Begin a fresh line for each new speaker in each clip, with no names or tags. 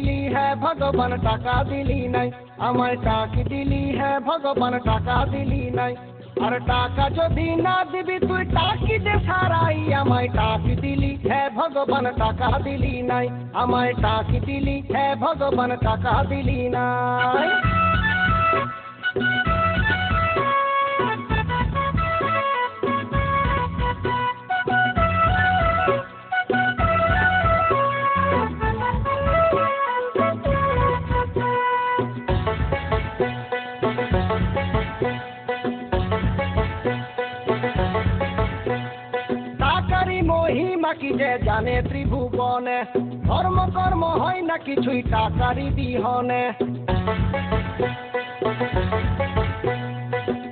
ভগবান, টাকা দিলি নাই। আমায় টাক দিলি হ্যাঁ ভগবান, টাকা দিলি নাই। আর টাকা যদি না দিবি, তুই টাকি দে সারাই আমায় টাকি দিলি হ্যাঁ ভগবান, টাকা দিলি নাই। আমায় টাকি দিলি হ্যাঁ ভগবান, টাকা দিলি নাই। কি যে জানে ত্রিভুবনে? ধর্ম কর্ম হয় না কিছুই টাকারি বিহনে।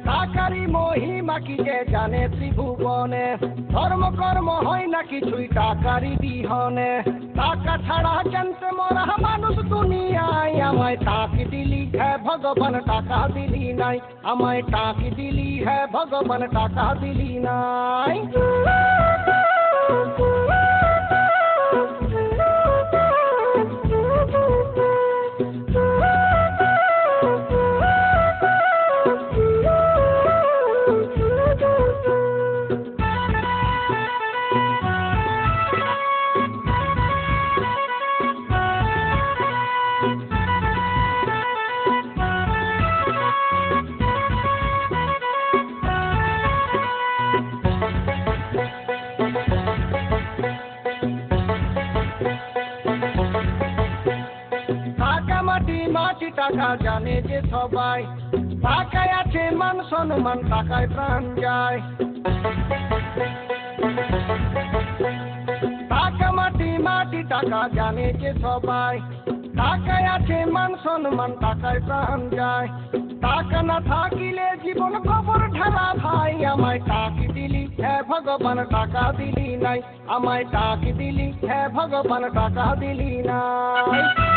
টাকারি মহিমা কি যে জানে ত্রিভুবনে? ধর্ম কর্ম হয় না কিছুই টাকারি বিহনে। টাকা ছাড়া জানতে মরা মানুষ দুনিয়ায়। আমায় টাকি দিলি হ্যাঁ ভগবান, টাকা দিলি নাই। আমায় টাকি দিলি হ্যাঁ ভগবান, টাকা দিলি নাই। মাটি টাকা জানে যে সবাই। টাকায় আছে মান সম্মান, টাকায় প্রাণ যায় টাকা মাটি মাটি টাকা জানে যে সবাই। টাকায় আছে মান সম্মান, টাকায় প্রাণ যায় টাকা না থাকিলে জীবন কবর ঢালা ভাই। আমায় টাকি দিলি হ্যাঁ ভগবান, টাকা দিলি নাই। আমায় টাকি দিলি হ্যাঁ ভগবান, টাকা দিলি নাই।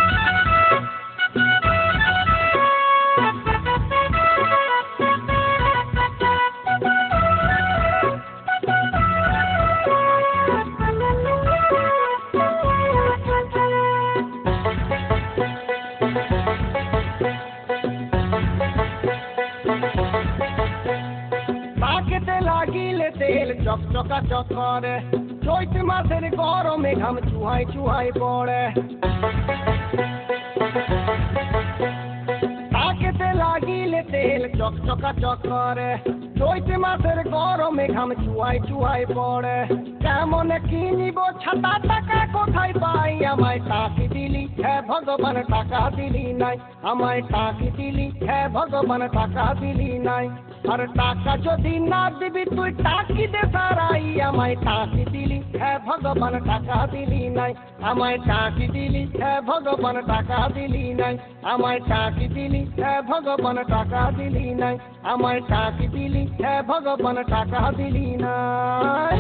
পাকেতে লাগিলে তেল চকচকা চকরে চৈত মাসের গরমে ঘাম চুহাই চুহাই পড়ে পাকেতে লাগিলে তেল চকচকা চকরে চৈত মাসের গরমে ঘাম চুয়াই চুয়াই পড়ে। কেমন কিনিব ছাতা টাকা কোথায় পাই? আমায় টাকি দিলি হ্যাঁ ভগবান, টাকা দিলি নাই। আমায় টাকি দিলি হ্যাঁ ভগবান, টাকা দিলি নাই। আর টাকা যদি না দিবি, তুই টাকি দে সারাই। আমায় টাকি দিলি হ্যাঁ ভগবান, টাকা দিলি নাই। আমায় টাকি দিলি হ্যাঁ ভগবান, টাকা দিলি নাই। আমায় টাকি দিলি হ্যাঁ ভগবান, টাকা দিলি নাই। আমায় টাকি দিলি হ্যাঁ ভগবান টাকা দিলি নাই